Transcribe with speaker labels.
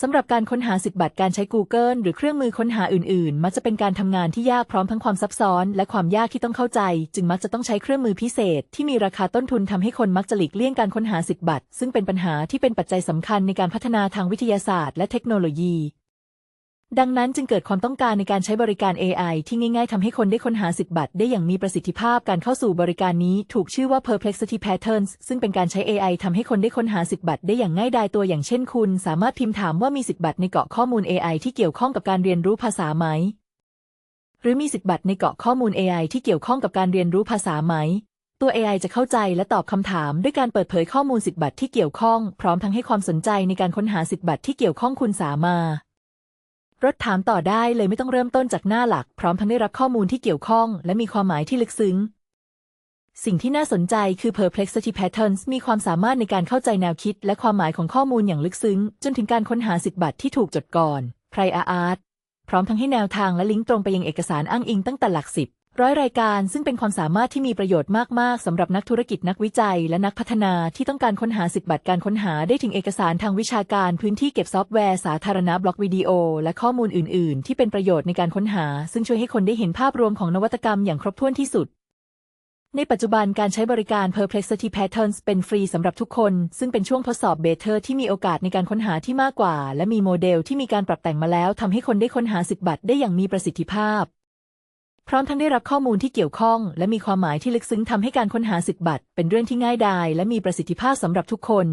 Speaker 1: สำหรับการค้นหาสิทธิบัตรการใช้ Google หรือเครื่องมือค้นหาอื่นๆ มักจะเป็นการทำงานที่ยากพร้อมทั้งความซับซ้อน และความยากที่ต้องเข้าใจ จึงมักจะต้องใช้เครื่องมือพิเศษ ที่มีราคาต้นทุนทำให้คนมักจะหลีกเลี่ยงการค้นหาสิทธิบัตรซึ่งเป็นปัญหาที่เป็นปัจจัยสำคัญในการพัฒนาทางวิทยาศาสตร์และเทคโนโลยี ดังนั้นจึงเกิดความต้องการในการใช้บริการ AI ที่ง่ายๆทำให้คนได้ค้นหาสิทธิบัตรได้อย่างมีประสิทธิภาพการเข้าสู่บริการนี้ถูกชื่อว่า Perplexity Patterns ซึ่งเป็นการใช้ AI ทำให้คนได้ค้นหาสิทธิบัตรได้อย่างง่ายดายตัวอย่างเช่นคุณ สามารถพิมพ์ถามว่ามีสิทธิบัตรในเกาะข้อมูล AI ที่เกี่ยวข้องกับการเรียนรู้ภาษาไหม หรือมีสิทธิบัตรในเกาะข้อมูล AI ที่เกี่ยวข้องกับการเรียนรู้ภาษาไหมตัว AI จะเข้าใจและตอบคำถามด้วยการเปิดเผยข้อมูลสิทธิบัตรที่เกี่ยวข้อง พร้อมทั้งให้ความสนใจในการค้นหาสิทธิบัตรที่เกี่ยวข้องคุณสามารถ รถถามต่อได้เลยไม่ต้องเริ่มต้นจากหน้าหลัก พร้อมทั้งได้รับข้อมูลที่เกี่ยวข้อง และมีความหมายที่ลึกซึ้ง สิ่งที่น่าสนใจคือ Perplexity Patterns มีความสามารถในการเข้าใจแนวคิด และความหมายของข้อมูลอย่างลึกซึ้ง จนถึงการค้นหาสิทธิบัตรที่ถูกจดก่อน Prior Art พร้อมทั้งให้แนวทางและลิงก์ตรงไปยังเอกสารอ้างอิงตั้งแต่หลักสิบ ร้อยรายการซึ่งเป็นความสามารถที่มีประโยชน์มาก ๆ สำหรับนักธุรกิจนักวิจัย และนักพัฒนาที่ต้องการค้นหาสิทธิบัตรการค้นหาได้ถึงเอกสารทางวิชาการพื้นที่เก็บซอฟต์แวร์สาธารณะบล็อกวิดีโอ และข้อมูลอื่น ๆ ที่เป็นประโยชน์ในการค้นหา ซึ่งช่วยให้คนได้เห็นภาพรวมของนวัตกรรมอย่างครบถ้วนที่สุด ในปัจจุบันการใช้บริการ Perplexity Patterns เป็นฟรีสำหรับทุกคน ซึ่งเป็นช่วงทดสอบเบเทอร์ที่มีโอกาสในการค้นหาที่มากกว่า และมีโมเดลที่มีการปรับแต่งมาแล้วทำให้คนได้ค้นหาสิทธิบัตรได้อย่างมีประสิทธิภาพ พร้อมทั้งได้รับข้อมูลที่เกี่ยวข้อง และมีความหมายที่ลึกซึ้งทำให้การค้นหาสิทธิบัตรเป็นเรื่องที่ง่ายดายและมีประสิทธิภาพสำหรับทุกคน